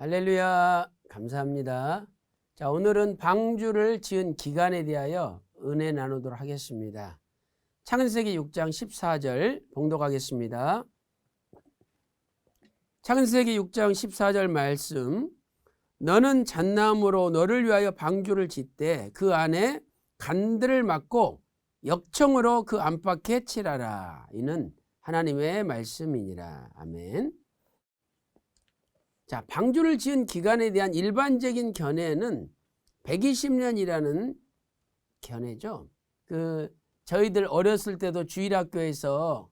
할렐루야. 감사합니다. 자, 오늘은 방주를 지은 기간에 대하여 은혜 나누도록 하겠습니다. 창세기 6장 14절 봉독하겠습니다. 창세기 6장 14절 말씀 너는 잣나무로 너를 위하여 방주를 짓되 그 안에 간들을 막고 역청으로 그 안팎에 칠하라. 이는 하나님의 말씀이니라. 아멘. 자, 방주를 지은 기간에 대한 일반적인 견해는 120년이라는 견해죠. 그 저희들 어렸을 때도 주일학교에서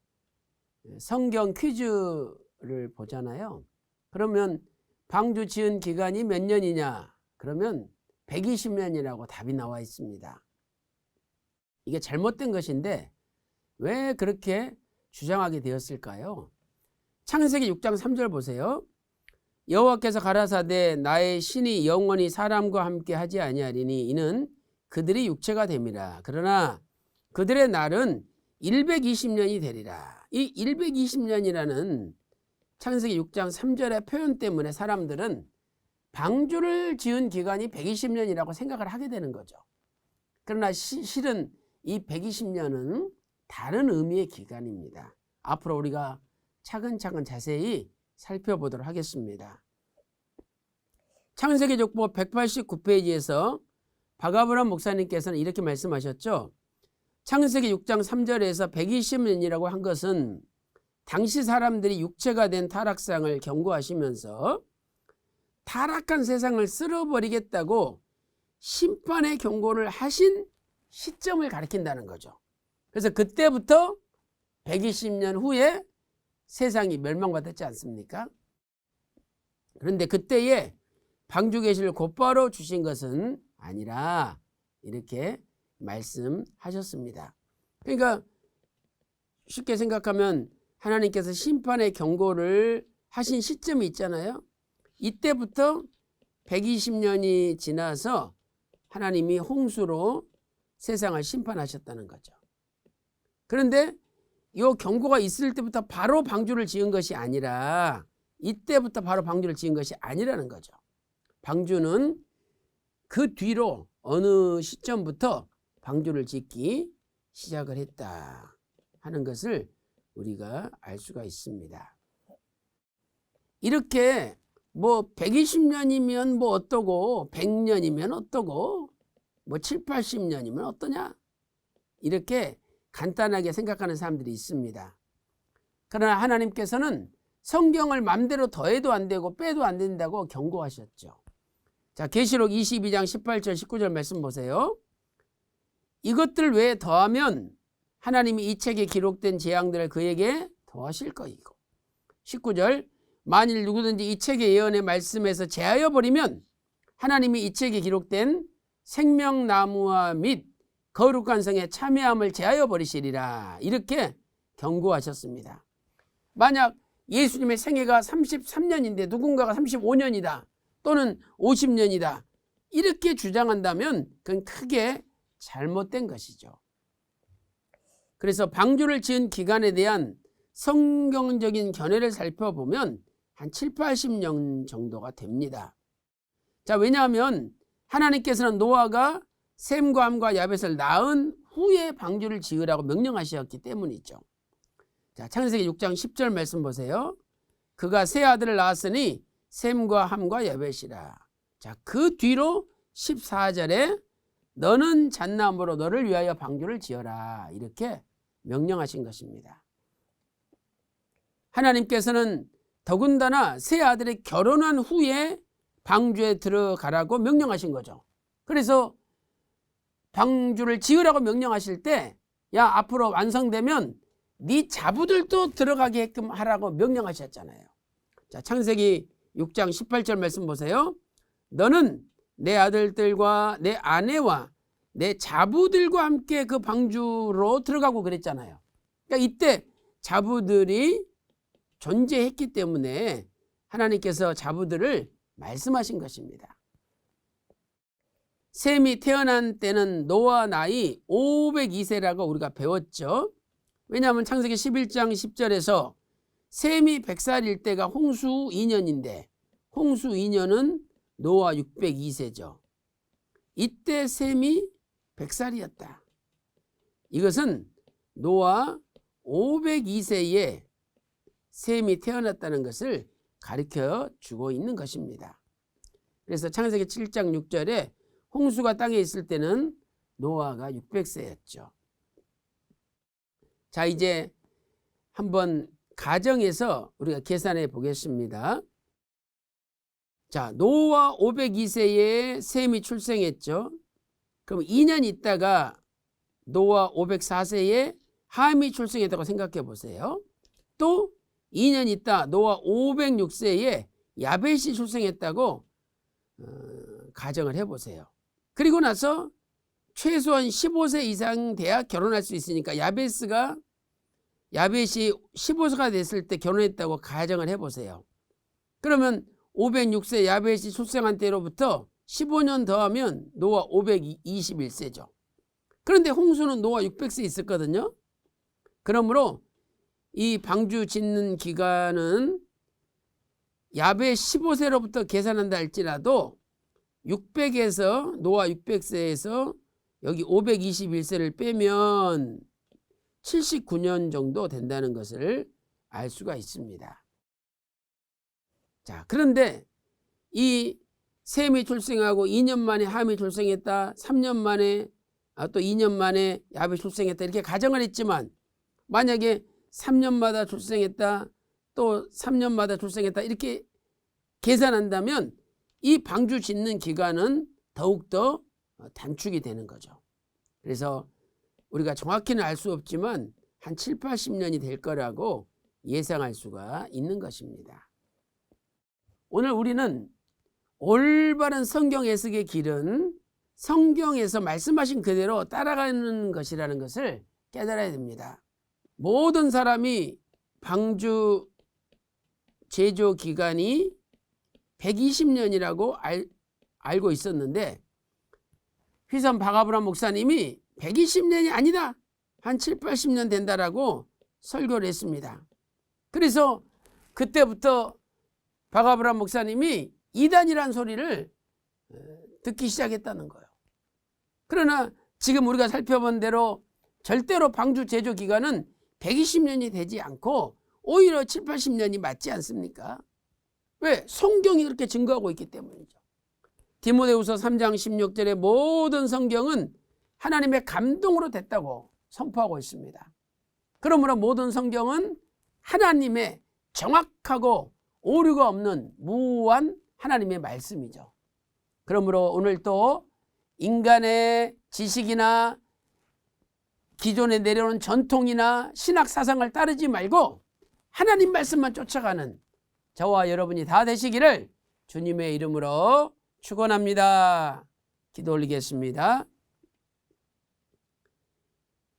성경 퀴즈를 보잖아요. 그러면 방주 지은 기간이 몇 년이냐? 그러면 120년이라고 답이 나와 있습니다. 이게 잘못된 것인데 왜 그렇게 주장하게 되었을까요? 창세기 6장 3절 보세요. 여호와께서 가라사대 나의 신이 영원히 사람과 함께 하지 아니하리니 이는 그들이 육체가 됨이라. 그러나 그들의 날은 120년이 되리라. 이 120년이라는 창세기 6장 3절의 표현 때문에 사람들은 방주를 지은 기간이 120년이라고 생각을 하게 되는 거죠. 그러나 시, 실은 이 120년은 다른 의미의 기간입니다. 앞으로 우리가 차근차근 자세히 살펴보도록 하겠습니다. 창세기 족보 189페이지에서 박아브람 목사님께서는 이렇게 말씀하셨죠. 창세기 6장 3절에서 120년이라고 한 것은 당시 사람들이 육체가 된 타락상을 경고하시면서 타락한 세상을 쓸어버리겠다고 심판의 경고를 하신 시점을 가리킨다는 거죠. 그래서 그때부터 120년 후에 세상이 멸망받았지 않습니까? 그런데 그때에 방주 계시를 곧바로 주신 것은 아니라 이렇게 말씀하셨습니다. 그러니까 쉽게 생각하면 하나님께서 심판의 경고를 하신 시점이 있잖아요. 이때부터 120년이 지나서 하나님이 홍수로 세상을 심판하셨다는 거죠. 그런데 이 경고가 있을 때부터 바로 방주를 지은 것이 아니라 이때부터 바로 방주를 지은 것이 아니라는 거죠. 방주는 그 뒤로 어느 시점부터 방주를 짓기 시작을 했다 하는 것을 우리가 알 수가 있습니다. 이렇게 뭐 120년이면 뭐 어떠고 100년이면 어떠고 뭐 7, 80년이면 어떠냐 이렇게 간단하게 생각하는 사람들이 있습니다. 그러나 하나님께서는 성경을 맘대로 더해도 안 되고 빼도 안 된다고 경고하셨죠. 자, 계시록 22장 18절 19절 말씀 보세요. 이것들 외에 더하면 하나님이 이 책에 기록된 재앙들을 그에게 더하실 거이고 19절 만일 누구든지 이 책의 예언의 말씀에서 제하여 버리면 하나님이 이 책에 기록된 생명나무와 및 거룩한 성의 참여함을 제하여 버리시리라 이렇게 경고하셨습니다. 만약 예수님의 생애가 33년인데 누군가가 35년이다 또는 50년이다 이렇게 주장한다면 그건 크게 잘못된 것이죠. 그래서 방주를 지은 기간에 대한 성경적인 견해를 살펴보면 한 7, 80년 정도가 됩니다. 자, 왜냐하면 하나님께서는 노아가 샘과 함과 야벳을 낳은 후에 방주를 지으라고 명령하셨기 때문이죠. 자, 창세기 6장 10절 말씀 보세요. 그가 세 아들을 낳았으니 샘과 함과 야벳이라. 자, 그 뒤로 14절에 너는 잣나무로 너를 위하여 방주를 지어라. 이렇게 명령하신 것입니다. 하나님께서는 더군다나 세 아들이 결혼한 후에 방주에 들어가라고 명령하신 거죠. 그래서 방주를 지으라고 명령하실 때 야 앞으로 완성되면 네 자부들도 들어가게끔 하라고 명령하셨잖아요. 자 창세기 6장 18절 말씀 보세요. 너는 내 아들들과 내 아내와 내 자부들과 함께 그 방주로 들어가고 그랬잖아요. 그러니까 이때 자부들이 존재했기 때문에 하나님께서 자부들을 말씀하신 것입니다. 셈이 태어난 때는 노아 나이 502세라고 우리가 배웠죠. 왜냐하면 창세기 11장 10절에서 셈이 100살일 때가 홍수 2년인데 홍수 2년은 노아 602세죠. 이때 셈이 100살이었다. 이것은 노아 502세에 셈이 태어났다는 것을 가르쳐 주고 있는 것입니다. 그래서 창세기 7장 6절에 홍수가 땅에 있을 때는 노아가 600세였죠. 자, 이제 한번 가정에서 우리가 계산해 보겠습니다. 자, 노아 502세에 셈이 출생했죠. 그럼 2년 있다가 노아 504세에 함이 출생했다고 생각해 보세요. 또 2년 있다 노아 506세에 야벳이 출생했다고 어, 가정을 해보세요. 그리고 나서 최소한 15세 이상 돼야 결혼할 수 있으니까 야베스가 야벳이 15세가 됐을 때 결혼했다고 가정을 해보세요. 그러면 506세 야벳이 출생한 때로부터 15년 더하면 노아 521세죠. 그런데 홍수는 노아 600세 있었거든요. 그러므로 이 방주 짓는 기간은 야베 15세로부터 계산한다 할지라도 600에서 노아 600세에서 여기 521세를 빼면 79년 정도 된다는 것을 알 수가 있습니다. 자, 그런데 이 셈이 출생하고 2년 만에 함이 출생했다. 3년 만에 아, 또 2년 만에 야벳이 출생했다. 이렇게 가정을 했지만 만약에 3년마다 출생했다. 또 3년마다 출생했다. 이렇게 계산한다면 이 방주 짓는 기간은 더욱더 단축이 되는 거죠. 그래서 우리가 정확히는 알 수 없지만 한 7, 80년이 될 거라고 예상할 수가 있는 것입니다. 오늘 우리는 올바른 성경 해석의 길은 성경에서 말씀하신 그대로 따라가는 것이라는 것을 깨달아야 됩니다. 모든 사람이 방주 제조 기간이 120년이라고 알, 알고 있었는데 휘선 박아브람 목사님이 120년이 아니다. 한 7, 80년 된다라고 설교를 했습니다. 그래서 그때부터 박아브람 목사님이 이단이란 소리를 어, 듣기 시작했다는 거예요. 그러나 지금 우리가 살펴본 대로 절대로 방주 제조 기간은 120년이 되지 않고 오히려 7, 80년이 맞지 않습니까? 왜? 성경이 그렇게 증거하고 있기 때문이죠. 디모데후서 3장 16절의 모든 성경은 하나님의 감동으로 됐다고 선포하고 있습니다. 그러므로 모든 성경은 하나님의 정확하고 오류가 없는 무한 하나님의 말씀이죠. 그러므로 오늘 또 인간의 지식이나 기존에 내려오는 전통이나 신학 사상을 따르지 말고 하나님 말씀만 쫓아가는 저와 여러분이 다 되시기를 주님의 이름으로 축원합니다. 기도 올리겠습니다.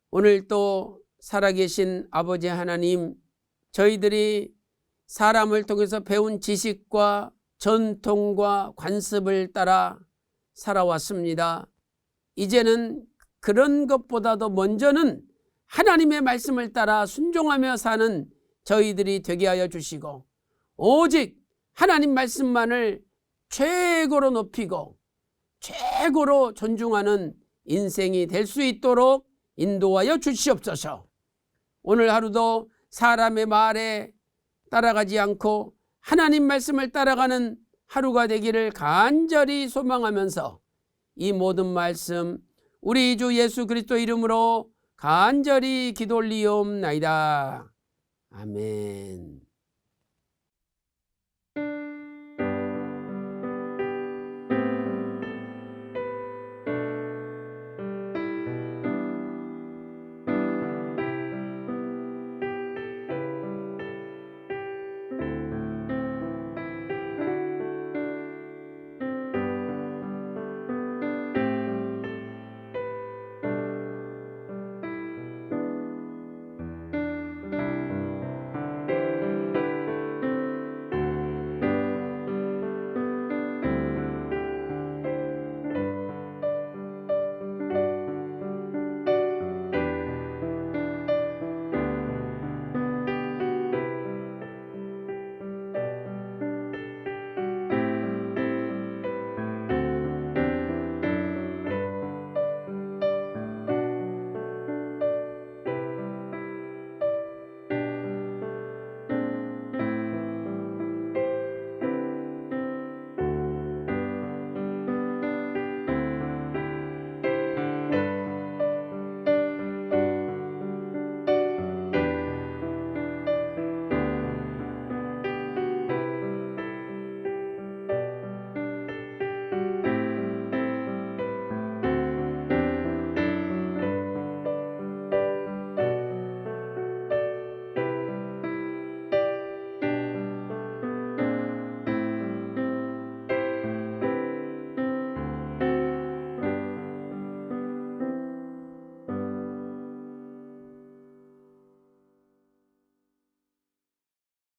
오늘 또 살아계신 아버지 하나님 저희들이 사람을 통해서 배운 지식과 전통과 관습을 따라 살아왔습니다. 이제는 그런 것보다도 먼저는 하나님의 말씀을 따라 순종하며 사는 저희들이 되게 하여 주시고 오직 하나님 말씀만을 최고로 높이고 최고로 존중하는 인생이 될 수 있도록 인도하여 주시옵소서. 오늘 하루도 사람의 말에 따라가지 않고 하나님 말씀을 따라가는 하루가 되기를 간절히 소망하면서 이 모든 말씀 우리 주 예수 그리스도 이름으로 간절히 기도 올리옵나이다. 아멘.